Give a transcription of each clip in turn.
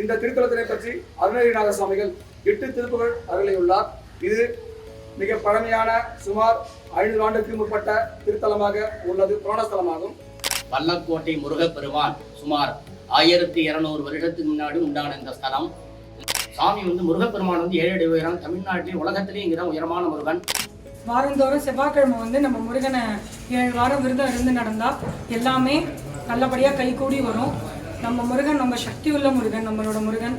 இந்த திருத்தலத்தினை பற்றி அருணகிரிநாத சுவாமிகள் எட்டு திருப்புகள் அருளியுள்ளார். இது மிக பழமையான சுமார் ஐநூறு ஆண்டுக்கு முற்பட்ட திருத்தலமாக உள்ளது புராணஸ்தலமாகும். வல்லக்கோட்டை முருகப்பெருமான் சுமார் ஆயிரத்தி இருநூறு வருஷத்துக்கு முன்னாடி உண்டான இந்த ஸ்தலம். சாமி வந்து முருகப்பெருமான் வந்து ஏழு அடி உயரம் தமிழ்நாட்டில் உலகத்திலேயே இங்கதான் உயரமான முருகன். வாரந்தோறும் செவ்வாய்க்கிழமை வந்து நம்ம முருகனை ஏழு வாரம் விரதம் இருந்து நடந்தா எல்லாமே நல்லபடியாக கைகூடி வரும். நம்ம முருகன் நம்ம சக்தி உள்ள முருகன் நம்மளோட முருகன்.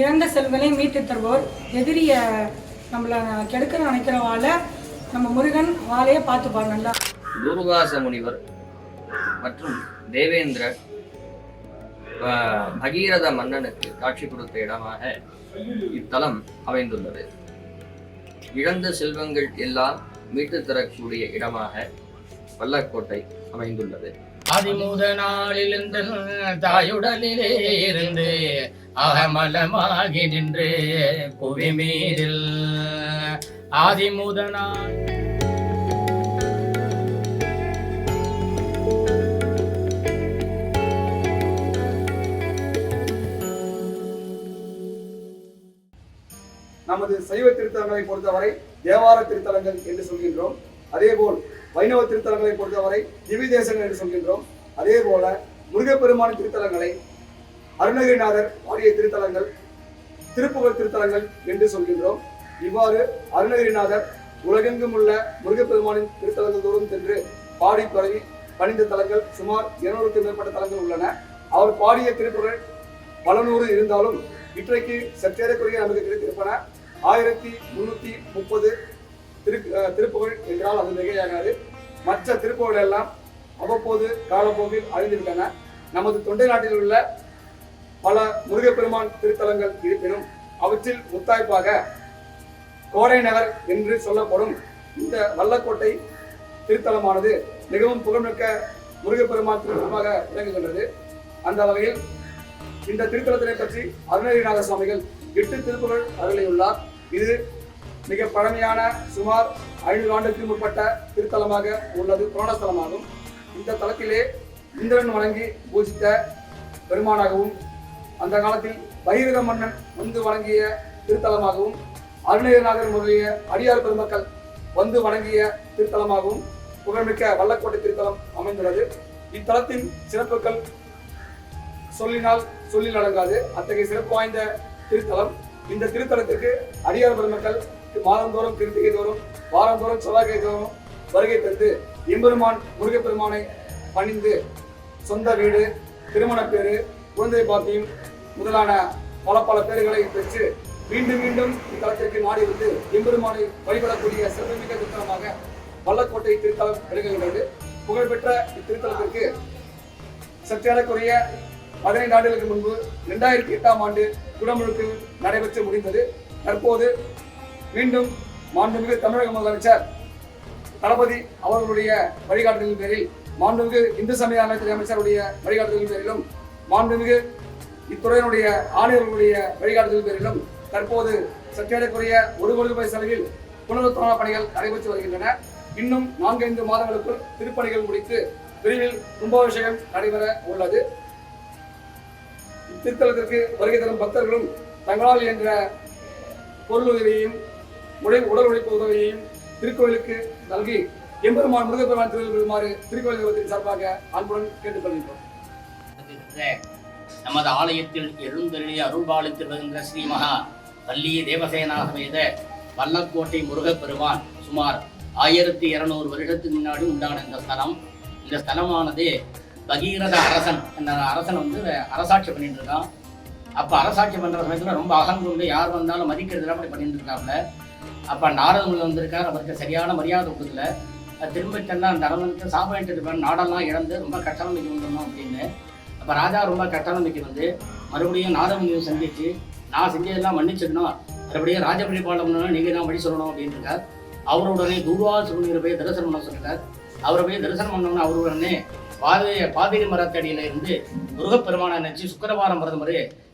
இறந்த செல்வனை மீட்டு தருவோர் எதிரிய நம்மளை கெடுக்க நினைக்கிற வாழை நம்ம முருகன் வாழையே பார்த்துப்பார் நல்லா. துர்வாச முனிவர் மற்றும் தேவேந்திர பகீரத மன்னனுக்கு காட்சி கொடுத்த இடமாக இத்தலம் அமைந்துள்ளது. இழந்த செல்வங்கள் எல்லாம் மீட்டு தரக்கூடிய இடமாக வல்லக்கோட்டை அமைந்துள்ளது. அதிமுத நாளிலிருந்து தாயுடலிலே இருந்து அகமலமாகி நின்று புவி மீதில் ஆதிமுத நாள் நமது சைவ திருத்தலங்களை பொறுத்தவரை தேவார திருத்தலங்கள் என்று சொல்கின்றோம். அதேபோல் வைணவ திருத்தலங்களை பொறுத்தவரை திவி தேசங்கள் என்று சொல்கின்றோம். அதே போல முருகப்பெருமான் திருத்தலங்களை அருணகிரிநாதர் பாடிய திருத்தலங்கள் திருப்புகழ் திருத்தலங்கள் என்று சொல்கின்றோம். இவ்வாறு அருணகிரிநாதர் உலகெங்கும் உள்ள முருகப்பெருமானின் திருத்தலங்கள் தோறும் சென்று பாடி பரவி பணிந்த தலங்கள் சுமார் இருநூறுக்கும் மேற்பட்ட தலங்கள் உள்ளன. அவர் பாடிய திருப்புகள் பல நூறு இருந்தாலும் இன்றைக்கு சற்றேறக்குரிய நமக்கு கிடைத்திருப்பன. ஆயிரத்தி முன்னூத்தி முப்பது திரு திருப்புகள் திருப்புகழ் என்றால் அது மிகையாகாது. மற்ற திருப்புகள் எல்லாம் அவ்வப்போது காலப்போக்கில் அழிந்துவிட்டன. நமது தொண்டை நாட்டில் உள்ள பல முருகப்பெருமான் திருத்தலங்கள் இருப்பினும் அவற்றில் முத்தாய்ப்பாக கோடை நகர் என்று சொல்லப்படும் இந்த வல்லக்கோட்டை திருத்தலமானது மிகவும் புகழ்மிக்க முருகப்பெருமான் திருத்தலமாக விளங்குகின்றது. அந்த வகையில் இந்த திருத்தலத்தினை பற்றி அருணகிரிநாத சுவாமிகள் எட்டு திருப்புகள் அருளியுள்ளார். இது மிக பழமையான சுமார் ஐநூறு ஆண்டுக்கு முற்பட்ட திருத்தலமாக உள்ளது புராணஸ்தலமாகும். இந்த தலத்திலே இந்திரன் வணங்கி பூஜித்த பெருமானாகவும் அந்த காலத்தில் பகிரத மன்னன் வந்து வணங்கிய திருத்தலமாகவும் அருணகிரிநாதர் முதலிய அடியார் பெருமக்கள் வந்து வணங்கிய திருத்தலமாகவும் புகழ்மிக்க வல்லக்கோட்டை திருத்தலம் அமைந்துள்ளது. இத்தலத்தின் சிறப்புகள் சொல்லினால் சொல்லில் அடங்காது. அத்தகைய சிறப்பு வாய்ந்த திருத்தலம். இந்த திருத்தலத்திற்கு அடியார் பெருமக்கள் மாதந்தோறும் கிருத்திகை தோறும் வாரந்தோறும் செவ்வாய்க்கிழமை தோறும் வருகை தந்து எம்பெருமான் முருகப்பெருமானை பணிந்து சொந்த வீடு திருமண பேரு குழந்தை பாக்கியம் முதலான பல பல பேர்களை பெற்று மீண்டும் மீண்டும் இத்தலத்திற்கு நாடி வந்து எம்பெருமானை வழிபடக்கூடிய சிறப்புமிக்க திருத்தலமாக வல்லக்கோட்டை திருத்தலம் விளங்குகின்றது புகழ்பெற்ற இத்திருத்தலத்திற்கு சற்றேறக்குறைய பதினைந்து ஆண்டுகளுக்கு முன்பு இரண்டாயிரத்தி எட்டாம் ஆண்டு குடமுழுக்கு நடைபெற்று முடிந்தது. தற்போது மீண்டும் மாண்புமிகு தமிழக முதலமைச்சர் தளபதி அவர்களுடைய வழிகாட்டுதலின் பேரில் மாண்புமிகு இந்து சமய அறநிலையத்துறை அமைச்சருடைய வழிகாட்டுதலின் பேரிலும் மாண்புமிகு இத்துறையினுடைய ஆணையர்களுடைய வழிகாட்டுதலின் பேரிலும் தற்போது சற்றேறக்குரிய ஒரு கோடி ரூபாய் செலவில் புனருத்தான பணிகள் நடைபெற்று வருகின்றன. இன்னும் நான்கைந்து மாதங்களுக்குள் திருப்பணிகள் முடித்து விரைவில் கும்பாபிஷேகம் நடைபெற உள்ளது. இத்திருத்தலத்திற்கு வருகை தரும் பக்தர்களும் தங்களால் என்ற பொருளுதவியையும் உடல் உடல் உழைப்பு உதவியையும் திருக்கோயிலுக்கு நல்கி எம்பெருமான் முருகப்பெருமான் திருவில் பெறுமாறு திருக்கோயில் தேவத்தின் சார்பாக அன்புடன் கேட்டுக்கொள்கின்றோம். நமது ஆலயத்தில் எழுந்தருளி அருள்பாலித்து வருகின்ற ஸ்ரீ மகா வள்ளிய தேவசேனா சமேத வல்லக்கோட்டை முருகப்பெருமான் சுமார் ஆயிரத்தி இருநூறு வருடத்துக்கு முன்னாடி உண்டான இந்த ஸ்தலம். இந்த ஸ்தலமானது பகீரத அரசன் என்ற அரசன் வந்து அரசாட்சி பண்ணிட்டு இருக்கான். அப்போ அரசாட்சி பண்ணுற சமயத்தில் ரொம்ப அகம் வந்து யார் வந்தாலும் மதிக்கிறதுல அப்படி பண்ணிட்டு இருக்காப்புல அப்போ நாரதங்கள் வந்திருக்கார். அவருக்கு சரியான மரியாதை கொடுக்கல. திரும்ப சென்னா அந்த அரசனுக்கு சாப்பாட்டு இருப்பேன் நாடெல்லாம் இழந்து ரொம்ப கட்டணமைக்கு வந்துடணும் அப்படின்னு. அப்போ ராஜா ரொம்ப கட்டணமைக்கு வந்து மறுபடியும் நாதமுனியை சந்திச்சு நான் செஞ்சதெல்லாம் மன்னிச்சிடணும். மறுபடியும் ராஜ பரிபாலம் நீங்கள் தான் வழி சொல்லணும் அப்படின்னு இருக்கார். அவருடனே தூர்வாச போய் தரிசனம் பண்ண சொல்லிட்டார். அவரை போய் தரிசனம் பண்ணோம்னு அவருடனே பாதை பாதிரி மரத்தடியில இருந்து முருகப்பெருமானை நினைச்சு சுக்கரவாரம் பிரதமர்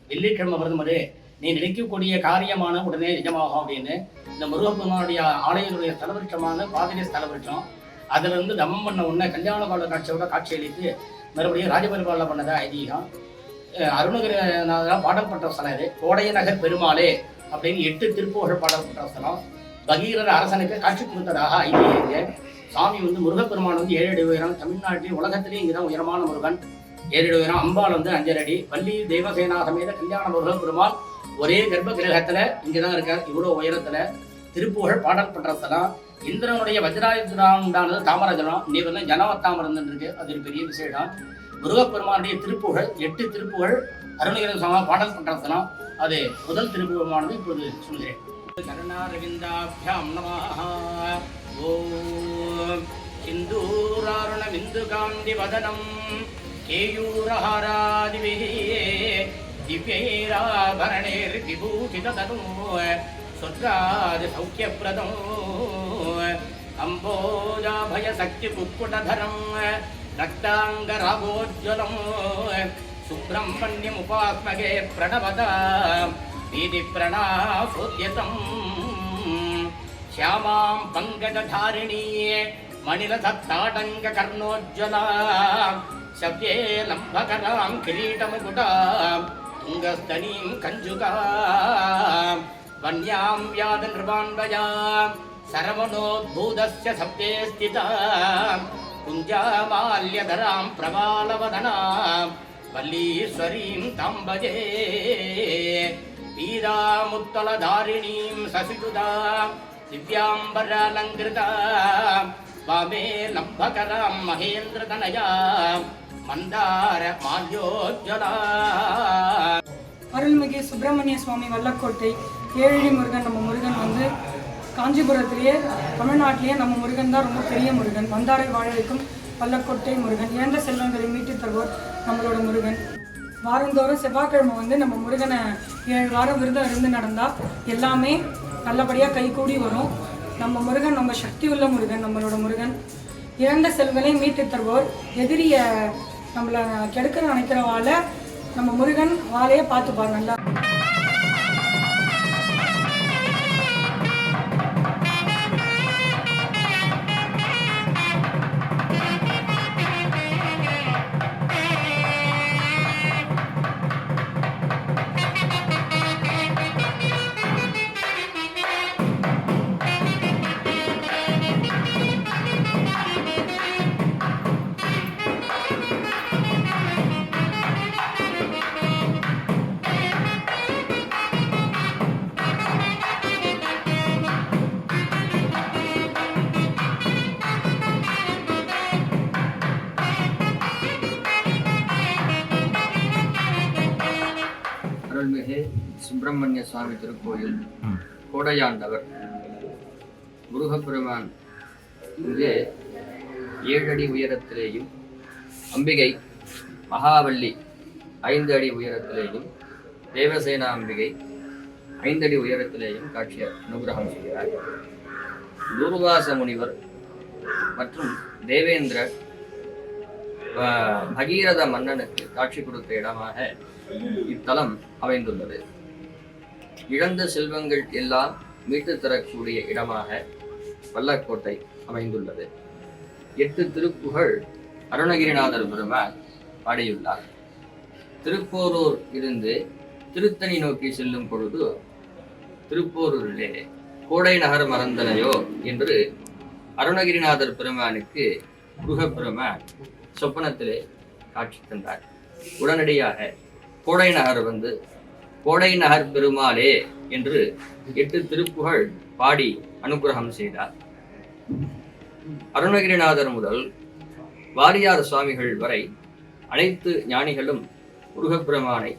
வெள்ளிக்கிழமை பிரதமர் நீ நினைக்கக்கூடிய காரியமான உடனே நிஜமாகும் அப்படின்னு இந்த முருகப்பெருமானுடைய ஆலயத்துடைய ஸ்தலவிருட்சமான பாதிரிய ஸ்தலவிருட்சம் அதுல இருந்து தமம் பண்ண உடனே கல்யாண கால காட்சியோட காட்சி அளித்து மறுபடியும் ராஜபரிபாலனை பண்ணதா ஐதீகம். அருணகிரிநாதனா பாடல் பாடப்பட்ட ஸ்தலம் இது. கோடையநகர் பெருமாளே அப்படின்னு எட்டு திருப்புகழ் பாடப்பட்ட ஸ்தலம். பகீரர் அரசனுக்கு காட்சி கொடுத்ததாக ஐதீகம். சாமி வந்து முருகப்பெருமான் வந்து ஏழு அடி உயரம் தமிழ்நாட்டில் உலகத்திலே இங்கதான் உயரமான முருகன். ஏழு அடி உயரம் அம்பாள் வந்து அஞ்சரடி வள்ளி தேவசேனா சமேத கல்யாண முருகப்பெருமான் ஒரே கர்ப்ப கிரகத்துல இங்கதான் இருக்கார் இவ்வளவு உயரத்துல திருப்புகழ் பாடல் பண்ற இந்திரனுடைய வஜ்ராயுதம் உண்டானது தாமரஜலம். நீ வந்து ஜனவத்தாமரம் இருக்கு. அது ஒரு பெரிய விசேஷம் முருகப்பெருமானுடைய திருப்புகழ் எட்டு திருப்புகழ் அருணகிரன் சுவாமி பாடல் பண்ற அது முதல் திருப்புகமானது இப்போது சொல்கிறேன். கருணாரவிந்தாபியாம் நமः ஓம் சிந்தூராருணமிந்து வதனம் கேயூரஹாராதிபிः दिव्यैराभरणैर्विभूषिततनु स्वर्गादिसौख्यप्रदो अम्बोजाभयशक्तिकुक्कुटधरं रक्ताङ्गरागोज्ज्वलं सुब्रह्मण्यमुपात्मके प्रणवदा वीधिप्रणाफोद्यतम् श्यामां पङ्कजधारिणी मणिरथत्ताटङ्ककर्णोज्ज्वला शव्ये लम्भकरां किरीटमुकुटां அங்கஸ்தனீம் கஞ்சுகாம். வன்யாம் வியாத நிருபான்வயாம் சரவணோத்பூதஸ்ய சப்தே ஸ்திதாம். குஞ்சாமால்யதராம் பிரபாலவதனாம். வல்லீஸ்வரீம் தம்பஜே. பீதாமுத்தலதாரிணீம் சசிகுதாம் திவ்யாம்பராலங்கிருதாம். வாமே லம்பகராம் மகேந்திரதனயாம். மந்தார மால்யோஜலா அருள்மிகு சுப்பிரமணிய சுவாமி வல்லக்கோட்டை ஏழி முருகன் நம்ம முருகன் வந்து காஞ்சிபுரத்திலேயே தமிழ்நாட்டிலேயே நம்ம முருகன் தான் ரொம்ப பெரிய முருகன். மந்தாரை வாழவைக்கும் பல்லக்கோட்டை முருகன். இறந்த செல்வங்களை மீட்டு தருவோர் நம்மளோட முருகன். வாரந்தோறும் செவ்வாய்க்கிழமை வந்து நம்ம முருகனை ஏழு வாரம் விருதம் இருந்து நடந்தால் எல்லாமே நல்லபடியாக கைகூடி வரும். நம்ம முருகன் நம்ம சக்தி உள்ள முருகன் நம்மளோட முருகன். இறந்த செல்வங்களை மீட்டு தருவோர். எதிரியை நம்மளை கெடுக்க நினைக்கிற வாழை நம்ம முருகன் வாழையே பார்த்துப்பார் நல்லா. சுப்பிரமணிய சுவாமி திருக்கோயில் கோடையாண்டவர். முருகப்பெருமான் இங்கே ஏழடி உயரத்திலேயும் அம்பிகை மகாவல்லி ஐந்து அடி உயரத்திலேயும் தேவசேனா அம்பிகை ஐந்தடி உயரத்திலேயும் காட்சி அனுகிரகம் செய்கிறார். துர்வாச முனிவர் மற்றும் தேவேந்திரர் ஆஹ், பகீரத மன்னனுக்கு காட்சி கொடுத்த இடமாக இத்தலம் அமைந்துள்ளது. இழந்த செல்வங்கள் எல்லாம் மீட்டு தரக்கூடிய இடமாக வல்லக்கோட்டை அமைந்துள்ளது. எட்டு திருப்புகழ் அருணகிரிநாதர் பெருமான் பாடியுள்ளார். திருப்போரூர் இருந்து திருத்தணி நோக்கி செல்லும் பொழுது திருப்போரூரிலே கோடை நகர் மறந்தனையோ என்று அருணகிரிநாதர் பெருமானுக்கு முருகப்பெருமான் சொப்பனத்திலே காட்சி தந்தார். உடனடியாக கோடை நகர் வந்து கோடை நகர் பெருமாளே என்று எட்டு திருப்புகழ் பாடி அனுகிரகம் செய்தார். அருணகிரிநாதர் முதல் வாரியார் சுவாமிகள் வரை அனைத்து ஞானிகளும் முருகப்பெருமானை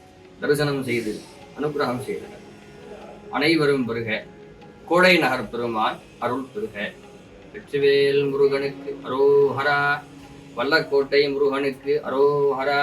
தரிசனம் செய்து அனுகிரகம் செய்தனர். அனைவரும் வருக கோடை நகர் பெருமான் அருள் பெருக. வெற்றிவேல் முருகனுக்கு அரோஹரா வல்லக்கோட்டை முருகனுக்கு அரோஹரா.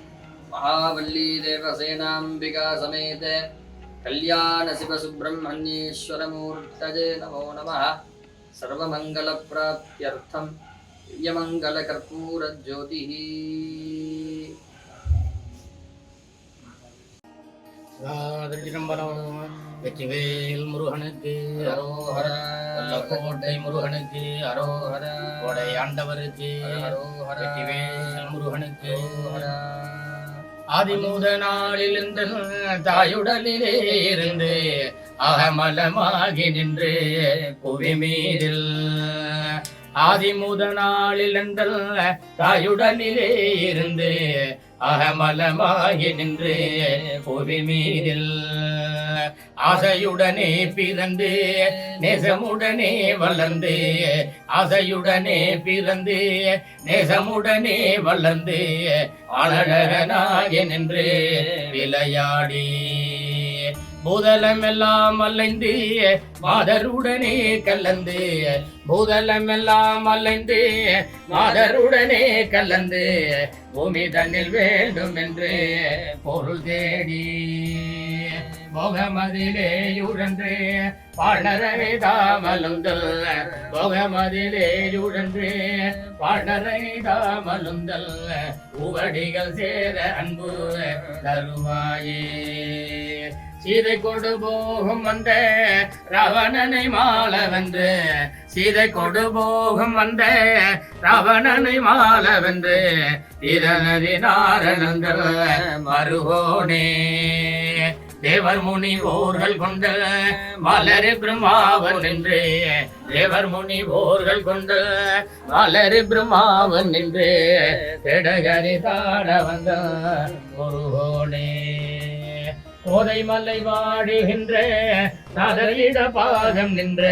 महावल्ली देवसेनाम्बिका समेत कल्याणशिवसुब्रह्मण्येश्वरमूर्तये नमो नमः सर्वमङ्गलप्राप्त्यर्थं दिव्यमङ्गलकर्पूरज्योतिः திருச்சிதம்பரம் வெற்றிவேல் முருகனுக்கு அரோஹர கோட்டை முருகனுக்கு அரோஹர கோடை ஆண்டவருக்கு வெற்றிவேல் முருகனுக்கு ஆதிமூத நாளிலிருந்து தாயுடலிலே இருந்து அகமலமாகி நின்று புவி மீதில் ஆதிமுத நாளிலிருந்து தாயுடலிலே இருந்து அகமலமாகி நின்று புவி மீதில் ஆசையுடனே பிறந்து நேசமுடனே வளர்ந்து ஆசையுடனே பிறந்து நேசமுடனே வளர்ந்து அழகனாகி நின்று விளையாடி பூதலமெல்லாம் அலைந்து மாதருடனே கலந்து பூதலமெல்லாம் அலைந்து மாதருடனே கலந்து பூமி தன்னில் வேண்டும் என்று பொருள் தேடி. முகமதிலே உழன்று பாடரை தாமலுந்தல் முகமதிலே பாடரை தாமலுந்தல் உவடிகள் சேர அன்பு தருவாயே. சீதை கொடு போகும் வந்த ரவணனை மால வென்று சீதை கொடு போகும் வந்த ரவணனை மால வென்று திறனதி நாரணங்கள் மருகோனே தேவர் முனி போர்கள் கொண்ட மலரு பிரம்மாவன் நின்று. தேவர் முனி போர்கள் கொண்ட மலரு பிரம்மாவன் நின்று. திடகரி தாட வந்த ஒருவோனே கோதை மலை வாடுகின்ற நகரிட பாகம் நின்ற.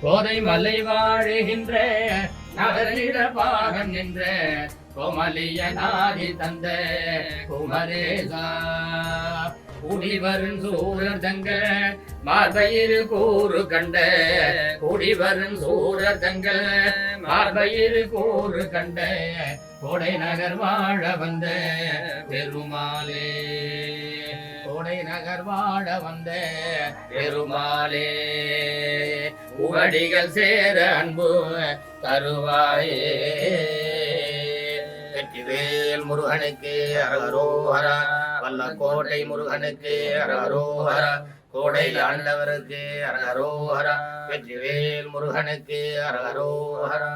கோதை மலை வாழுகின்ற நகரிட பாகம் நின்ற கோமலியனாதி தந்த குமரேசா. குடிவரும் சூழர் தங்க மார்பயிறு கூறு கண்ட குடிவரும் சூழர் தங்க மார்பயிறு கூறு கண்ட கோடை நகர் வாழ வந்த பெருமாளே. கோடை நகர் வாழ வந்த பெருமாளே. உவடிகள் சேர அன்பு தருவாயே. வேல் முருகனுக்கு அரகரோஹரா வல்ல கோட்டை முருகனுக்கு அரகரோஹரா கோடையில் ஆண்டவருக்கு அரகரோஹர வெற்றி வேல் முருகனுக்கு அரகரோஹரா